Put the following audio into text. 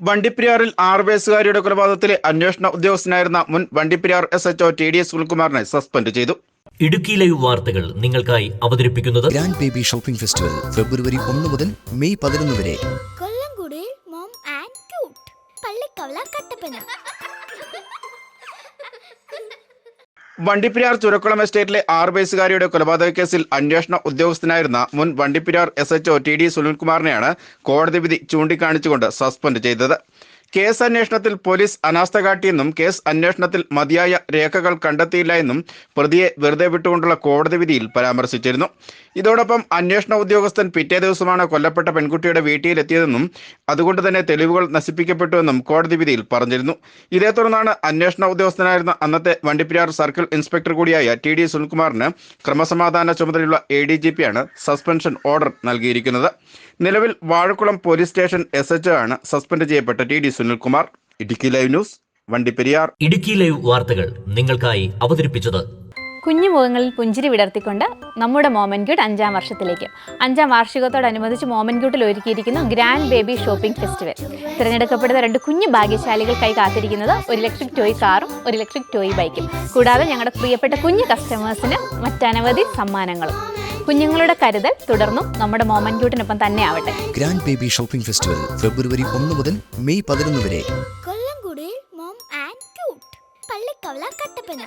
വണ്ടിപ്പെരിയാറിൽ ആറ് വയസ്സുകാരിയുടെ കൊലപാതകത്തിലെ അന്വേഷണ ഉദ്യോഗസ്ഥനായിരുന്ന മുൻ Vandiperiyar SHO T D S സുനിൽകുമാറിനെ suspend ചെയ്തു. ഇടുക്കി ലൈവ് വാർത്തകൾ നിങ്ങൾക്കായി അവതരിപ്പിക്കുന്നത് ഗ്രാൻഡ് ബേബി ഷോപ്പിംഗ് ഫെസ്റ്റിവൽ ഫെബ്രുവരി ഒന്ന് മുതൽ മെയ് പതിനൊന്ന് വരെ. കൊല്ലംകുടിയിൽ mom and cute. Pallikkavala Kattappana. Vandiperiyar Churakkulam എസ്റ്റേറ്റിലെ ആറ് വയസ്സുകാരിയുടെ കൊലപാതക കേസിൽ അന്വേഷണ ഉദ്യോഗസ്ഥനായിരുന്ന മുൻ Vandiperiyar S H O T D സുനിൽകുമാറിനെയാണ് കോടതി വിധി ചൂണ്ടിക്കാണിച്ചുകൊണ്ട് സസ്പെൻഡ് ചെയ്തത്. കേസ് അന്വേഷണത്തിൽ പോലീസ് അനാസ്ഥ കാട്ടിയെന്നും കേസ് അന്വേഷണത്തിൽ മതിയായ രേഖകൾ കണ്ടെത്തിയില്ല എന്നും പ്രതിയെ വെറുതെ വിട്ടുകൊണ്ടുള്ള കോടതി വിധിയിൽ പരാമർശിച്ചിരുന്നു. ഇതോടൊപ്പം അന്വേഷണ ഉദ്യോഗസ്ഥൻ പിറ്റേ ദിവസമാണ് കൊല്ലപ്പെട്ട പെൺകുട്ടിയുടെ വീട്ടിലെത്തിയതെന്നും അതുകൊണ്ട് തന്നെ തെളിവുകൾ നശിപ്പിക്കപ്പെട്ടുവെന്നും കോടതി വിധിയിൽ പറഞ്ഞിരുന്നു. ഇതേ തുടർന്നാണ് അന്വേഷണ ഉദ്യോഗസ്ഥനായിരുന്ന അന്നത്തെ വണ്ടിപ്പിരാർ സർക്കിൾ ഇൻസ്പെക്ടർ കൂടിയായ ടി ഡി സുനിൽകുമാറിന് ക്രമസമാധാന ചുമതലയുള്ള എ ഡി ജി പിയാണ് സസ്പെൻഷൻ ഓർഡർ നൽകിയിരിക്കുന്നത്. നിലവിൽ Vazhakkulam police station S H ആണ് സസ്പെൻഡ് ചെയ്യപ്പെട്ട T D Sunilkumar Idukki live news Vandiperiyar Idukki live വാർത്തകൾ നിങ്ങൾക്കായി അവതരിപ്പിച്ചത് കുഞ്ഞു മുഖങ്ങളിൽ പുഞ്ചിരി വിടർത്തിക്കൊണ്ട് നമ്മുടെ മോമൻ ക്യൂട്ട് അഞ്ചാം വർഷത്തിലേക്ക്. അഞ്ചാം വാർഷികത്തോടനുബന്ധിച്ച് മോമൻ ക്യൂട്ടിൽ ഒരുക്കിയിരിക്കുന്നു ഗ്രാൻഡ് ബേബി ഷോപ്പിംഗ് ഫെസ്റ്റിവൽ. തിരഞ്ഞെടുക്കപ്പെടുന്ന രണ്ട് കുഞ്ഞു ഭാഗ്യശാലികൾക്കായി കാത്തിരിക്കുന്നത് ഒരു ഇലക്ട്രിക് ടോയ് കാറും ഒരു ഇലക്ട്രിക് ടോയ് ബൈക്കും. കൂടാതെ ഞങ്ങളുടെ പ്രിയപ്പെട്ട കുഞ്ഞു കസ്റ്റമേഴ്സിന് മറ്റനവധി സമ്മാനങ്ങളും. കുഞ്ഞുങ്ങളുടെ കരുതൽ തുടർന്നും നമ്മുടെ മോമൻ ക്യൂട്ടിനൊപ്പം തന്നെ ആവട്ടെ ഗ്രാൻഡ് ബേബി ഷോപ്പിംഗ് ഫെസ്റ്റിവൽ ഫെബ്രുവരി ഒന്ന് മുതൽ മെയ് പതിനൊന്ന് വരെ. കൊല്ലംകുടിയിൽ mom and cute Pallikkavala Kattappana.